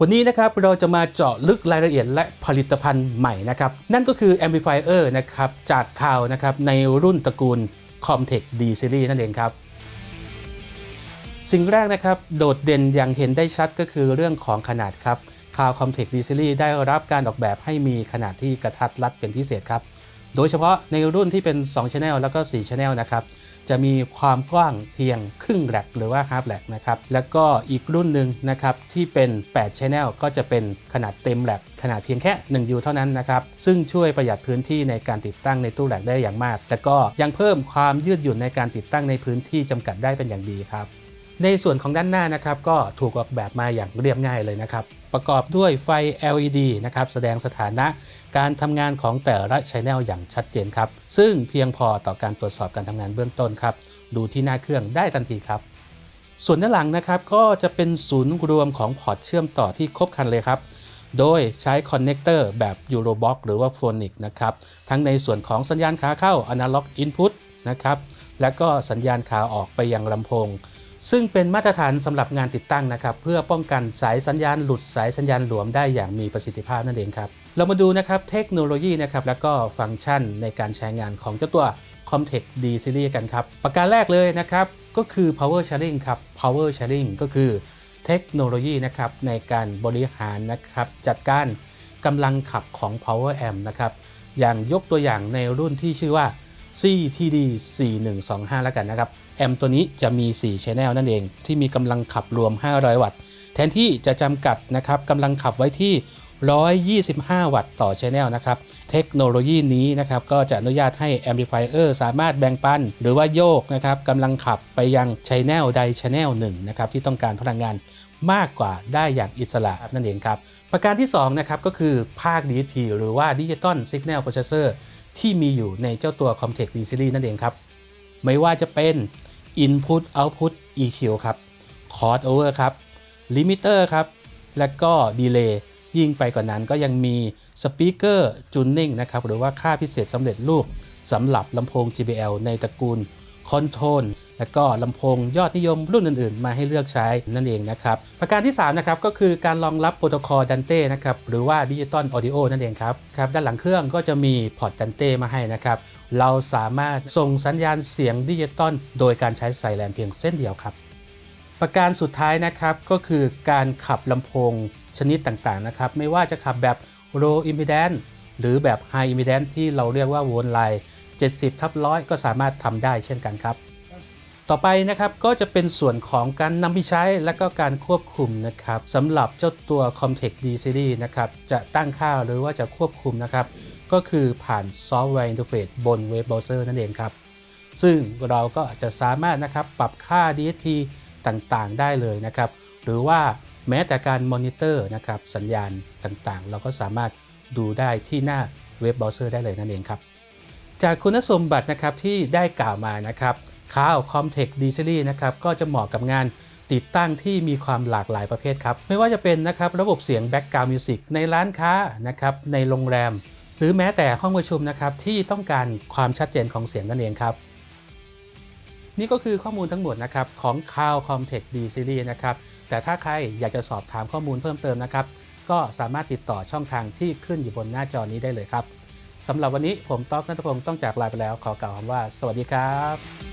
วันนี้นะครับเราจะมาเจาะลึกรายละเอียดและผลิตภัณฑ์ใหม่นะครับ นั่นก็คือ Amplifier นะครับจากข่าวนะครับในรุ่นตระกูล Comtech D Series นั่นเองครับ สิ่งแรกนะครับโดดเด่นอย่างเห็นได้ชัดก็คือเรื่องของขนาดครับคาว Comtech D Series ได้รับการออกแบบให้มีขนาดที่กระทัดรัดเป็นพิเศษครับ โดยเฉพาะในรุ่นที่เป็น2 Channel แล้วก็4 Channel นะครับ จะมีความกว้างเพียงครึ่งแร็กหรือว่า half แร็กนะครับ แล้วก็อีกรุ่นหนึ่งนะครับที่เป็น8 Channel ก็จะเป็นขนาดเต็มแร็กขนาดเพียงแค่1 U เท่านั้นนะครับ ซึ่งช่วยประหยัดพื้นที่ในการติดตั้งในตู้แร็กได้อย่างมาก แต่ก็ยังเพิ่มความยืดหยุ่นในการติดตั้งในพื้นที่จำกัดได้เป็นอย่างดีครับ ในส่วนของด้านหน้านะครับก็ถูกออกแบบมาอย่างเรียบง่ายเลยนะครับ ประกอบด้วยไฟ LED นะครับแสดงสถานะการทำงานของแต่ละช anel อย่างชัดเจนครับ ซึ่งเพียงพอต่อการตรวจสอบการทำงานเบื้องต้นครับ ดูที่หน้าเครื่องได้ทันทีครับ ส่วนด้านหลังนะครับก็จะเป็นศูนย์รวมของพอร์ตเชื่อมต่อที่ครบครันเลยครับโดยใช้คอนเน c เตอร์แบบ Eurobox หรือว่า Phonic นะครับ ทั้งในส่วนของสัญญาณขาเข้า Analog Input นะครับ และก็สัญญาณขาออกไปยังลำโพง ซึ่งเป็นมาตรฐานสำหรับงานติดตั้งนะครับเพื่อป้องกันสายสัญญาณหลุดสายสัญญาณหลวมได้อย่างมีประสิทธิภาพนั่นเองครับเรามาดูนะครับเทคโนโลยีนะครับแล้วก็ฟังก์ชันในการใช้งานของเจ้าตัว Comtech D Series กันครับ ประการแรกเลยนะครับก็คือ power sharing ครับ power sharing ก็คือเทคโนโลยีนะครับในการบริหารนะครับจัดการกำลังขับของ power amp นะครับอย่างยกตัวอย่างในรุ่นที่ชื่อว่า CTD 4125 แล้วกันนะครับ แอมตัวนี้จะมี 4 Channel นั่นเอง ที่มีกำลังขับรวม 500 วัตต์ แทนที่จะจำกัดนะครับกำลังขับไว้ที่ 125 วัตต์ต่อ Channel นะครับ เทคโนโลยีนี้นะครับก็จะอนุญาตให้ Amplifier สามารถแบ่งปัน หรือว่าโยกนะครับกำลังขับไปยัง Channel ใด Channel หนึ่งนะครับที่ต้องการพลังงานมากกว่าได้อย่างอิสระนั่นเองครับ ประการที่2นะครับก็คือภาค DSP หรือว่า Digital Signal Processor ที่มีอยู่ในเจ้าตัว Comtech D Series นั่นเองครับ ไม่ว่าจะเป็น Input Output EQ ครับ Chord Over ครับ Limiter ครับ และก็ Delay ยิ่งไปกว่านั้นก็ยังมี Speaker Tuning นะครับหรือว่าค่าพิเศษสำเร็จรูปสำหรับลำโพง JBL ในตระกูล Control และก็ลำโพงยอดนิยมรุ่นอื่นๆ มาให้เลือกใช้นั่นเองนะครับ ประการที่3นะครับก็คือการรองรับโปรโตคอลดันเต้นะครับหรือว่าดิจิตอลออดิโอนั่นเองครับครับด้านหลังเครื่องก็จะมีพอร์ตดันเต้มาให้นะครับเราสามารถส่งสัญญาณเสียงดิจิตอลโดยการใช้สายแลนเพียงเส้นเดียวครับ ประการสุดท้ายนะครับก็คือการขับลำโพง ชนิดต่างๆนะครับ ไม่ว่าจะขับแบบ low impedance หรือแบบ high impedance ที่เราเรียกว่าโวลต์ไลน์70ทับร้อยก็สามารถทำได้เช่นกันครับ ต่อไปนะครับก็จะเป็นส่วนของการนำไปใช้และก็การควบคุมนะครับสำหรับเจ้าตัว Comtech D Series นะครับจะตั้งค่าหรือว่าจะควบคุมนะครับก็คือผ่านซอฟต์แวร์อินเทอร์เฟซบนเว็บเบราว์เซอร์นั่นเองครับ ซึ่งเราก็จะสามารถนะครับปรับค่า DSP ต่างๆ ได้เลยนะครับ หรือว่า แม้แต่การมอนิเตอร์นะครับสัญญาณต่างๆ เราก็สามารถดูได้ที่หน้าเว็บเบราว์เซอร์ได้เลยนั่นเองครับ จากคุณสมบัตินะครับที่ได้กล่าวมานะครับข้าว Comtech D Series นะครับก็จะเหมาะกับงานติดตั้งที่มีความหลากหลายประเภทครับ ไม่ว่าจะเป็นนะครับระบบเสียง Background Music ในร้านค้านะครับในโรงแรม หรือแม้แต่ห้องประชุมนะครับที่ต้องการความชัดเจนของเสียงนั่นเองครับ นี่ก็คือข้อมูลทั้งหมดนะครับของข่าว Comtech D Series นะครับ แต่ถ้าใครอยากจะสอบถามข้อมูลเพิ่มเติมนะครับ ก็สามารถติดต่อช่องทางที่ขึ้นอยู่บนหน้าจอนี้ได้เลยครับสำหรับวันนี้ผมต๊อกนัทพงศ์ต้องจากลาไปแล้วขอกล่าวคำว่า สวัสดีครับ